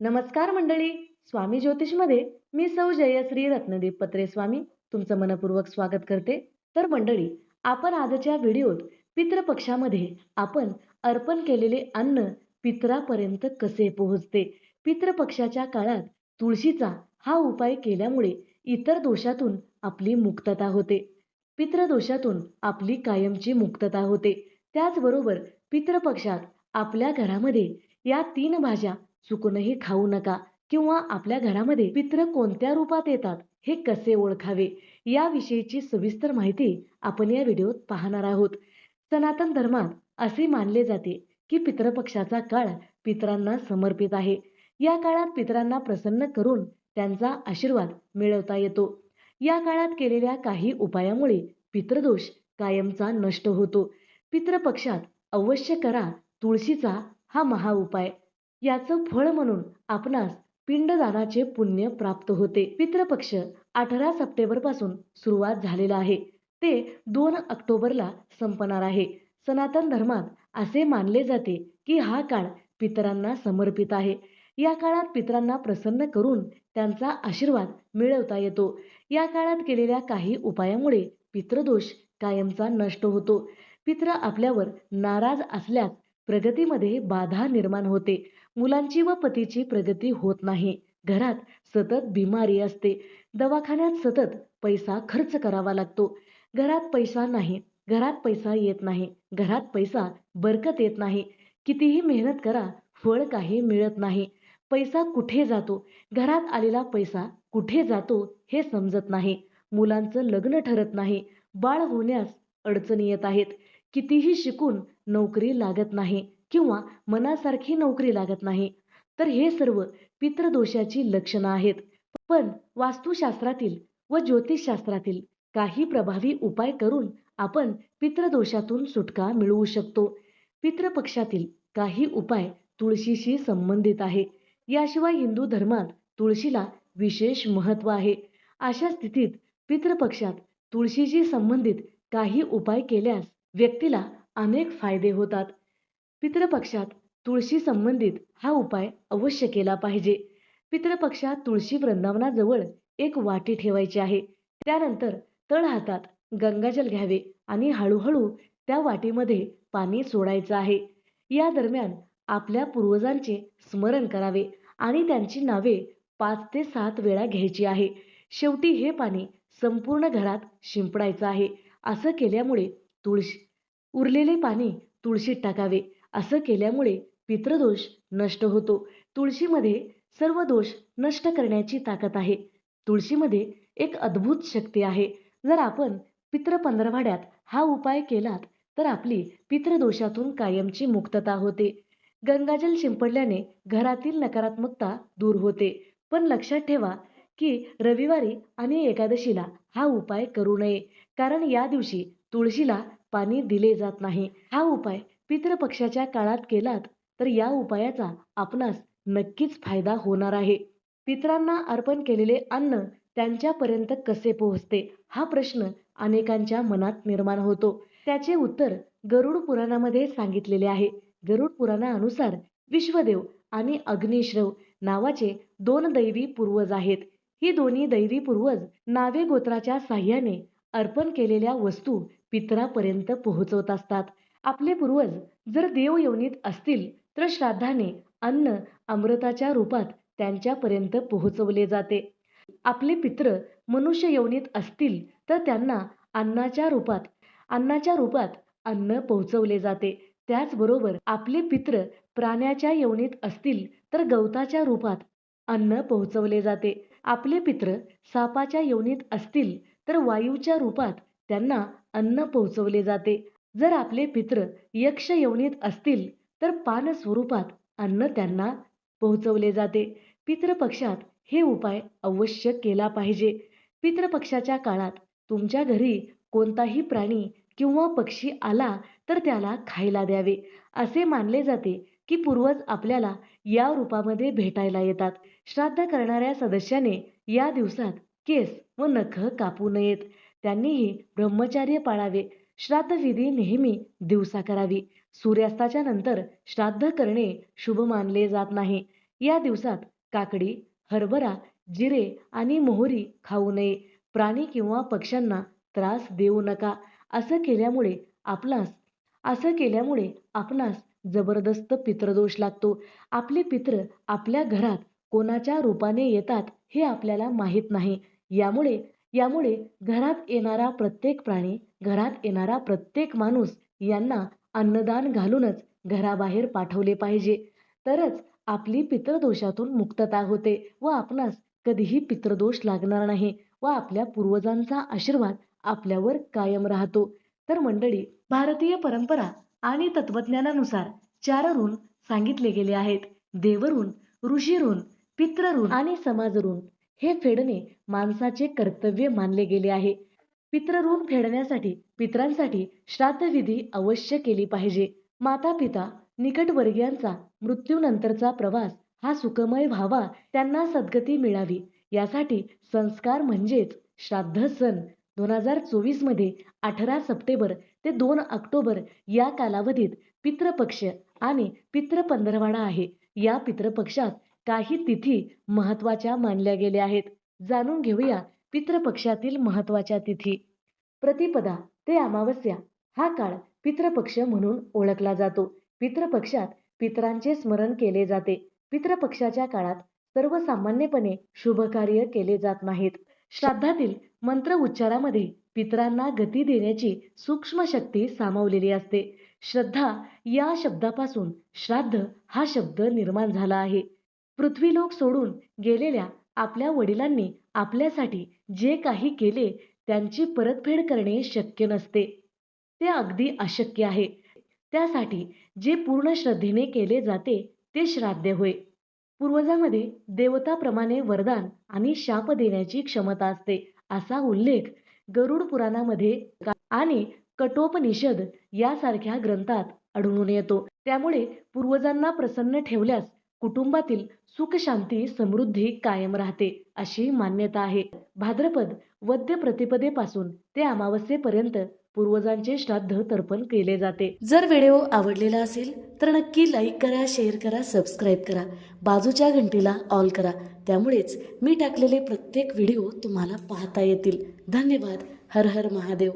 नमस्कार मंडळी स्वामी ज्योतिषमध्ये मी सौ जयश्री रत्नदीप पत्रे स्वामी तुमचं मनपूर्वक स्वागत करते. तर मंडळी आपण आजच्या व्हिडिओत पितृपक्षामध्ये आपण अर्पण केलेले अन्न पितरापर्यंत कसे पोहोचते? पितृपक्षाच्या काळात तुळशीचा हा उपाय केल्यामुळे इतर दोषातून आपली मुक्तता होते. पितृदोषातून आपली कायमची मुक्तता होते. त्याचबरोबर पितृपक्षात आपल्या घरामध्ये या तीन भाज्या चुकूनही खाऊ नका किंवा आपल्या घरामध्ये पित्र कोणत्या रूपात येतात हे कसे ओळखावे याविषयीची सविस्तर माहिती आपण या व्हिडिओत पाहणार आहोत. सनातन धर्मात असे मानले जाते की पितृपक्षाचा काळ पितरांना समर्पित आहे. या काळात पितरांना प्रसन्न करून त्यांचा आशीर्वाद मिळवता येतो. या काळात केलेल्या काही उपायामुळे पितृदोष कायमचा नष्ट होतो. पितृपक्षात अवश्य करा तुळशीचा हा महा उपाय. याचं फळ म्हणून आपणास पिंडदानाचे पुण्य प्राप्त होते. पितृपक्ष अठरा सप्टेंबरपासून सुरुवात झालेला आहे. ते दोन ऑक्टोबरला संपणार आहे. सनातन धर्मात असे मानले जाते की हा काळ पितरांना समर्पित आहे. या काळात पितरांना प्रसन्न करून त्यांचा आशीर्वाद मिळवता येतो. या काळात केलेल्या काही उपायामुळे पितृदोष कायमचा नष्ट होतो. पित्र आपल्यावर नाराज असल्यास प्रगतीमध्ये बाधा निर्माण होते. मुलांची व पतीची प्रगती होत नाही. घरात सतत बिमारी असते. दवाखान्यात सतत पैसा खर्च करावा लागतो. घरात पैसा नाही. घरात पैसा येत नाही. घरात पैसा बरकत येत नाही. कितीही मेहनत करा फळ काही मिळत नाही. पैसा कुठे जातो? घरात आलेला पैसा कुठे जातो हे समजत नाही. मुलांचं लग्न ठरत नाही. बाळ होण्यास अडचणी येत आहेत. कितीही शिकून नोकरी लागत नाही किंवा मनासारखी नोकरी लागत नाही तर हे सर्व पितृदोषाची लक्षणं आहेत. पण वास्तुशास्त्रातील व ज्योतिषशास्त्रातील काही प्रभावी उपाय करून आपण पितृदोषातून सुटका मिळवू शकतो. पितृपक्षातील काही उपाय तुळशीशी संबंधित आहे. याशिवाय हिंदू धर्मात तुळशीला विशेष महत्त्व आहे. अशा स्थितीत पितृपक्षात तुळशीशी संबंधित काही उपाय केल्यास व्यक्तीला अनेक फायदे होतात. पितृपक्षात तुळशी संबंधित हा उपाय अवश्य केला पाहिजे. पितृपक्षात तुळशी वृंदावनाजवळ एक वाटी ठेवायची आहे. त्यानंतर तळ हातात गंगाजल घ्यावे आणि हळूहळू त्या वाटीमध्ये पाणी सोडायचं आहे. या दरम्यान आपल्या पूर्वजांचे स्मरण करावे आणि त्यांची नावे पाच ते सात वेळा घ्यायची आहे. शेवटी हे पाणी संपूर्ण घरात शिंपडायचं आहे. असं केल्यामुळे तुळशी. उरलेले पाणी तुळशीत टाकावे. असं केल्यामुळे पितृदोष नष्ट होतो. तुळशीमध्ये सर्व दोष नष्ट करण्याची ताकद आहे. तुळशीमध्ये एक अद्भुत शक्ती आहे. जर आपण पितृ पंधरवाड्यात हा उपाय केलात तर आपली पितृदोषातून कायमची मुक्तता होते. गंगाजल शिंपडल्याने घरातील नकारात्मकता दूर होते. पण लक्षात ठेवा की रविवारी आणि एकादशीला हा उपाय करू नये. कारण या दिवशी तुळशीला पाणी दिले जात नाही. हा उपाय पितृपक्षाच्या काळात केलात तर या उपायाचा आपणास नक्कीच फायदा होणार आहे. पितरांना अर्पण केलेले अन्न त्यांच्यापर्यंत कसे पोहोचते हा प्रश्न अनेकांच्या मनात निर्माण होतो. त्याचे उत्तर गरुड पुराणामध्ये सांगितलेले आहे. गरुड पुराणानुसार विश्वदेव आणि अग्निश्रव नावाचे दोन दैवी पूर्वज आहेत. ही दोन्ही दैवी पूर्वज नावे गोत्राच्या साह्याने अर्पण केलेल्या वस्तू पितरापर्यंत पोहोचवत असतात. आपले पूर्वज जर देव यवनीत असतील तर श्राद्धाने अन्न अमृताच्या रूपात त्यांच्यापर्यंत पोहोचवले जाते. आपले पित्र मनुष्य यवनीत असतील तर त्यांना अन्नाच्या रूपात अन्नाच्या रूपात अन्न पोहोचवले जाते. त्याचबरोबर आपले पित्र प्राण्याच्या यवनीत असतील तर गवताच्या रूपात अन्न पोहोचवले जाते. आपले पित्र सापाच्या यवनीत असतील तर वायूच्या रूपात त्यांना अन्न पोहोचवले जाते. जर आपले पित्र यक्ष यवनीत असतील तर पान स्वरूपात अन्न त्यांना पोहोचवले जाते. पितृपक्षात हे उपाय अवश्य केला पाहिजे. पितृपक्षाच्या काळात तुमच्या घरी कोणताही प्राणी किंवा पक्षी आला तर त्याला खायला द्यावे. असे मानले जाते की पूर्वज आपल्याला या रूपामध्ये भेटायला येतात. श्राद्ध करणाऱ्या सदस्याने या दिवसात केस व नख कापू नयेत. त्यांनीही ब्रह्मचार्य पाळावे. श्राद्धविधी नेहमी दिवसा करावी. सूर्यास्ताच्या नंतर श्राद्ध करणे शुभ मानले जात नाही. या दिवसात काकडी हरभरा जिरे आणि मोहरी खाऊ नये. प्राणी किंवा पक्ष्यांना त्रास देऊ नका. असं केल्यामुळे आपणास असं केल्यामुळे आपणास जबरदस्त पितृदोष लागतो. आपले पित्र आपल्या घरात कोणाच्या रूपाने येतात हे आपल्याला माहीत नाही. यामुळे यामुळे घरात येणारा प्रत्येक प्राणी घरात येणारा प्रत्येक माणूस यांना अन्नदान घालूनच घराबाहेर पाठवले पाहिजे. तरच आपली पितृदोषातून मुक्तता होते व आपणास कधीही पितृदोष लागणार नाही व आपल्या पूर्वजांचा आशीर्वाद आपल्यावर कायम राहतो. तर मंडळी भारतीय परंपरा आणि तत्वज्ञानानुसार चार ऋण सांगितले गेले आहेत. देवऋण ऋषी ऋण पितृऋण आणि समाज ऋण हे फेडणे माणसाचे कर्तव्य मानले गेले आहे. पितृऋण फेडण्यासाठी पित्रांसाठी श्राद्धविधी अवश्य केली पाहिजे. माता पिता निकटवर्गीयांचा मृत्यूनंतरचा प्रवास हा सुखमय व्हावा त्यांना सद्गती मिळावी. यासाठी संस्कार म्हणजेच श्राद्ध सण. दोन हजार चोवीसमध्ये अठरा सप्टेंबर ते दोन ऑक्टोबर या कालावधीत पितृपक्ष आणि पितृपंधरवाडा आहे. या पितृपक्षात काही तिथी महत्त्वाच्या मानल्या गेल्या आहेत. जाणून घेऊया पितृपक्षातील महत्त्वाच्या तिथी. प्रतिपदा ते अमावस्या हा काळ पितृपक्ष म्हणून ओळखला जातो. पितृपक्षात पितरांचे स्मरण केले जाते. पितृपक्षाच्या काळात सर्वसामान्यपणे शुभ कार्य केले जात नाहीत. श्राद्धातील मंत्र उच्चारामध्ये पितरांना गती देण्याची सूक्ष्म शक्ती सामावलेली असते. श्रद्धा या शब्दापासून श्राद्ध हा शब्द निर्माण झाला आहे. पृथ्वीलोक सोडून गेलेल्या आपल्या वडिलांनी आपल्यासाठी जे काही केले त्यांची परतफेड करणे शक्य नसते. ते अगदी अशक्य आहे. त्यासाठी जे पूर्ण श्रद्धेने केले जाते ते श्राद्ध होय. पूर्वजामध्ये देवताप्रमाणे वरदान आणि शाप देण्याची क्षमता असते असा उल्लेख गरुड पुराणामध्ये आणि कठोपनिषद यासारख्या ग्रंथात आढळून येतो. त्यामुळे पूर्वजांना प्रसन्न ठेवल्यास कुटुंबातील सुख शांती समृद्धी कायम राहते अशी मान्यता आहे. भाद्रपद वद्य प्रतिपदेपासून ते अमावस्येपर्यंत पूर्वजांचे श्राद्ध तर्पण केले जाते. जर व्हिडिओ आवडलेला असेल तर नक्की लाईक करा शेअर करा सबस्क्राईब करा. बाजूच्या घंटीला ऑल करा. त्यामुळेच मी टाकलेले प्रत्येक व्हिडिओ तुम्हाला पाहता येतील. धन्यवाद. हर हर महादेव.